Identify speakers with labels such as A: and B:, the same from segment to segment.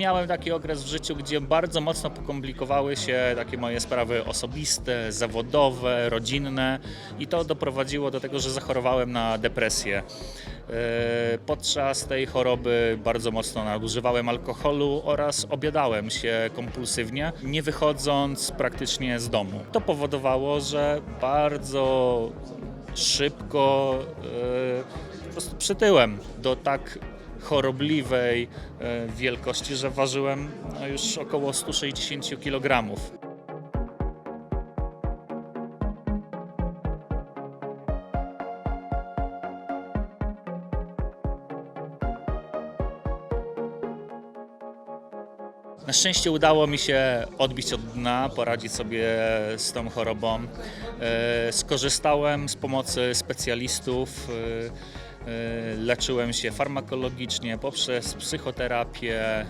A: Miałem taki okres w życiu, gdzie bardzo mocno pokomplikowały się takie moje sprawy osobiste, zawodowe, rodzinne i to doprowadziło do tego, że zachorowałem na depresję. E, Podczas tej choroby bardzo mocno nadużywałem alkoholu oraz obiadałem się kompulsywnie, nie wychodząc praktycznie z domu. To powodowało, że bardzo szybko e, po prostu przytyłem do tak chorobliwej e, wielkości, że ważyłem no, już około 160 kg. Na szczęście udało mi się odbić od dna, poradzić sobie z tą chorobą. E, Skorzystałem z pomocy specjalistów, e, e, leczyłem się farmakologicznie poprzez psychoterapię, e,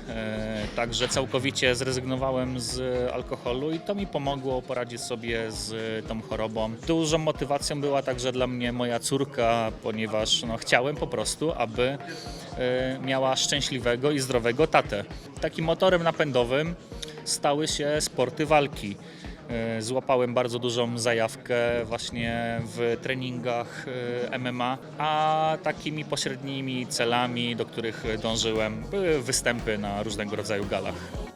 A: także całkowicie zrezygnowałem z alkoholu i to mi pomogło poradzić sobie z tą chorobą. Dużą motywacją była także dla mnie moja córka, ponieważ no, chciałem po prostu, aby e, miała szczęśliwego i zdrowego tatę. Takim motorem napędowym stały się sporty walki. E, Złapałem bardzo dużą zajawkę właśnie w treningach e, MMA, a takimi pośrednimi celami, do których dążyłem, były występy na różnego rodzaju galach.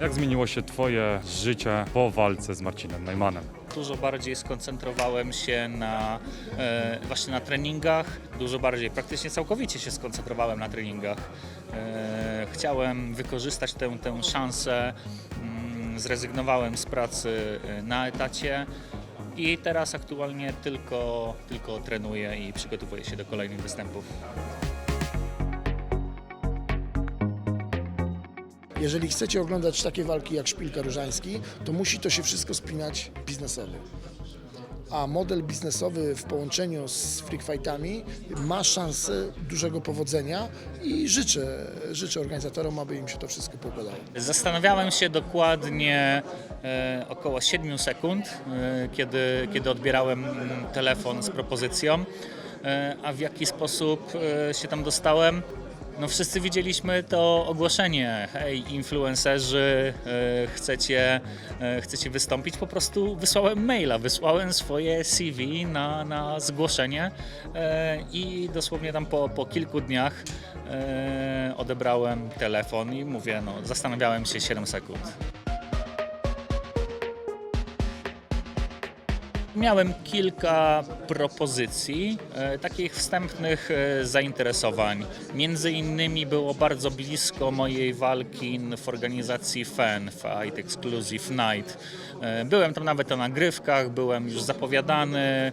B: Jak zmieniło się Twoje życie po walce z Marcinem Najmanem?
A: Dużo bardziej skoncentrowałem się na e, właśnie na treningach, dużo bardziej, praktycznie całkowicie się skoncentrowałem na treningach. E, chciałem wykorzystać tę, tę szansę, mm, zrezygnowałem z pracy e, na etacie i teraz aktualnie tylko, tylko trenuję i przygotowuję się do kolejnych występów.
C: Jeżeli chcecie oglądać takie walki jak Szpilka Różański, to musi to się wszystko spinać biznesowo. A model biznesowy w połączeniu z freak fightami ma szansę dużego powodzenia i życzę, życzę organizatorom, aby im się to wszystko pogadało.
A: Zastanawiałem się dokładnie e, około 7 sekund, e, kiedy, kiedy odbierałem telefon z propozycją, e, a w jaki sposób e, się tam dostałem. No wszyscy widzieliśmy to ogłoszenie, hej influencerzy, e, chcecie, e, chcecie wystąpić, po prostu wysłałem maila, wysłałem swoje CV na, na zgłoszenie e, i dosłownie tam po, po kilku dniach odebrałem telefon i mówię, no zastanawiałem się 7 sekund. Miałem kilka propozycji, e, takich wstępnych e, zainteresowań. Między innymi było bardzo blisko mojej walki w organizacji FEN, Fight Exclusive Night. E, byłem tam nawet na nagrywkach, byłem już zapowiadany,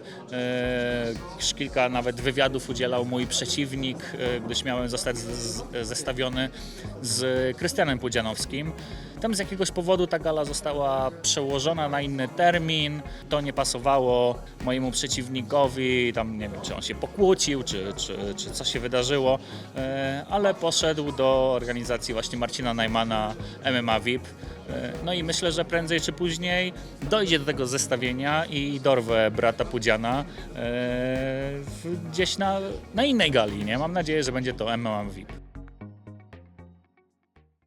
A: już kilka nawet wywiadów udzielał mój przeciwnik, gdyż miałem zostać zestawiony z Krystianem Pudzianowskim. Tam z jakiegoś powodu ta gala została przełożona na inny termin. To nie pasowało mojemu przeciwnikowi. Tam nie wiem, czy on się pokłócił, czy, czy, czy coś się wydarzyło, e, ale poszedł do organizacji właśnie Marcina Najmana MMA VIP. E, No i myślę, że prędzej czy później dojdzie do tego zestawienia i dorwę brata Pudziana e, gdzieś na, na innej gali. Nie? Mam nadzieję, że będzie to MMA VIP.